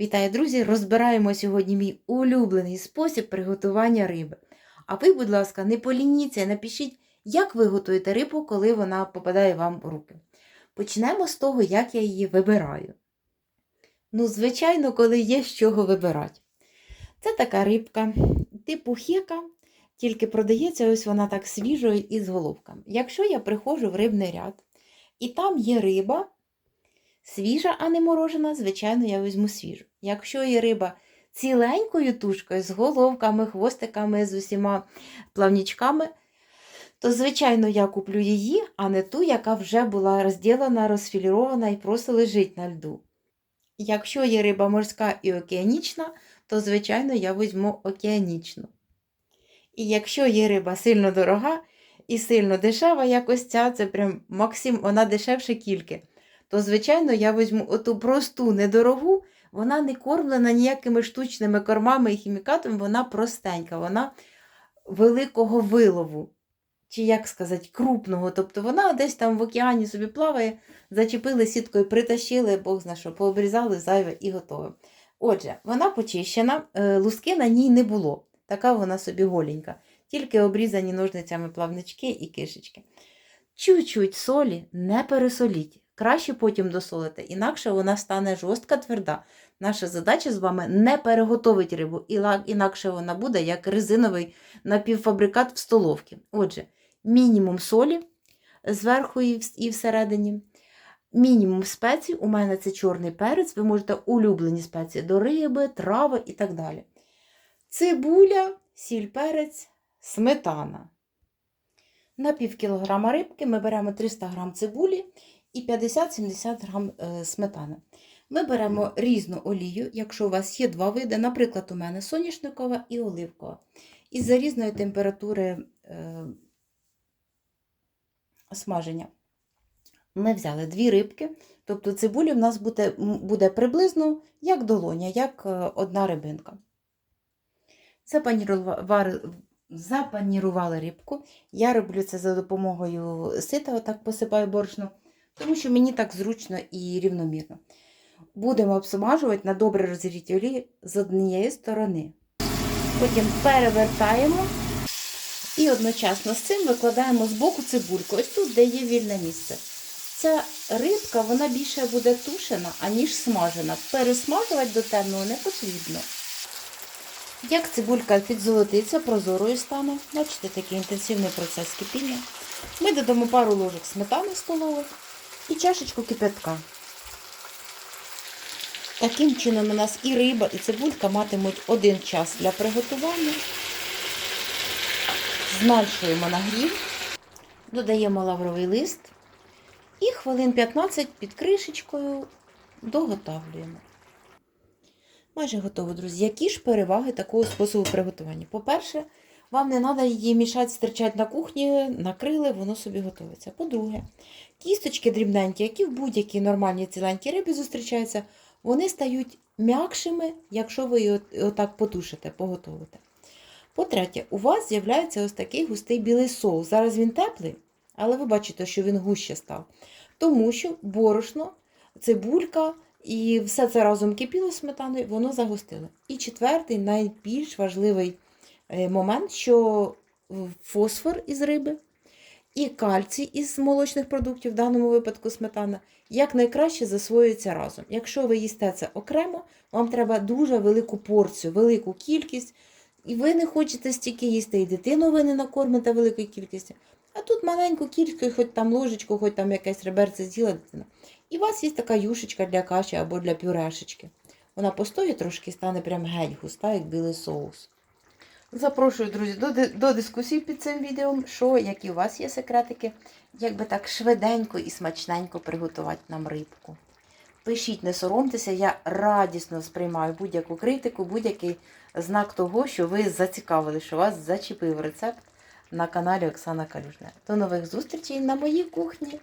Вітаю, друзі! Розбираємо сьогодні мій улюблений спосіб приготування риби. А ви, будь ласка, не полініться, напишіть, як ви готуєте рибу, коли вона попадає вам в руки. Почнемо з того, як я її вибираю. Ну, звичайно, коли є з чого вибирати. Це така рибка, типу хека, тільки продається ось вона так свіжою і з головками. Якщо я приходжу в рибний ряд, і там є риба, свіжа, а не морожена, звичайно, я візьму свіжу. Якщо є риба ціленькою тушкою, з головками, хвостиками, з усіма плавнічками, то, звичайно, я куплю її, а не ту, яка вже була розділена, розфілірована і просто лежить на льду. Якщо є риба морська і океанічна, то, звичайно, я візьму океанічну. І якщо є риба сильно дорога і сильно дешева, як ця, це прям максим, вона дешевше кільки, то, звичайно, я візьму оту просту, недорогу, вона не кормлена ніякими штучними кормами і хімікатами, вона простенька, вона великого вилову. Чи, як сказати, крупного. Тобто вона десь там в океані собі плаває, зачепили сіткою, притащили, Бог зна що, пообрізали зайве і готове. Отже, вона почищена, е, луски на ній не було. Така вона собі голенька. Тільки обрізані ножницями плавнички і кишечки. Чуть-чуть солі не пересоліть. Краще потім досолити, інакше вона стане жорстка, тверда. Наша задача з вами не переготовити рибу, інакше вона буде як резиновий напівфабрикат в столовці. Отже, мінімум солі зверху і всередині. Мінімум спецій, у мене це чорний перець, ви можете улюблені спеції до риби, трави і так далі. Цибуля, сіль, перець, сметана. На пів кілограма рибки ми беремо 300 грам цибулі і 50-70 грам е, сметани. Ми беремо різну олію, якщо у вас є два види, наприклад, у мене соняшникова і оливкова. І за різної температури е, смаження. Ми взяли дві рибки, тобто цибулі в нас буде, буде приблизно як долоня, як е, одна рибинка. Запанірували, запанірували рибку. Я роблю це за допомогою сита, отак посипаю борошно, тому що мені так зручно і рівномірно. Будемо обсмажувати на добре розігрітій олії з однієї сторони. Потім перевертаємо і одночасно з цим викладаємо з боку цибульку, ось тут, де є вільне місце. Ця рибка вона більше буде тушена, аніж смажена. Пересмажувати до темного не потрібно. Як цибулька підзолотиться, прозорою стане, бачите, такий інтенсивний процес кипіння. Ми додамо пару ложок сметани столових і чашечку кипятка. Таким чином у нас і риба, і цибулька матимуть один час для приготування. Зменшуємо нагрів, додаємо лавровий лист і хвилин 15 під кришечкою доготавлюємо. Майже готово, друзі. Які ж переваги такого способу приготування? По-перше, вам не треба її мішати, стерчати на кухні, накрили, воно собі готується. По-друге, кісточки дрібненькі, які в будь-якій нормальній ціленькій рибі зустрічаються, вони стають м'якшими, якщо ви її отак потушите, поготовите. По-третє, у вас з'являється ось такий густий білий соус. Зараз він теплий, але ви бачите, що він гуще став. Тому що борошно, цибулька і все це разом кипіло сметаною, воно загустило. І четвертий, найбільш важливий момент, що фосфор із риби і кальцій із молочних продуктів, в даному випадку сметана, якнайкраще засвоюється разом. Якщо ви їсте це окремо, вам треба дуже велику порцію, велику кількість, і ви не хочете стільки їсти, і дитину ви не накормите великою кількістю. А тут маленьку кількість, хоч там ложечку, хоч там якесь реберце з'їла дитина. І у вас є така юшечка для каші або для пюрешечки. Вона постоїть трошки стане прям геть густа, як білий соус. Запрошую, друзі, до, до дискусії під цим відео, що, які у вас є секретики, як би так швиденько і смачненько приготувати нам рибку. Пишіть, не соромтеся, я радісно сприймаю будь-яку критику, будь-який знак того, що ви зацікавили, що вас зачепив рецепт на каналі Оксана Калюжна. До нових зустрічей на моїй кухні!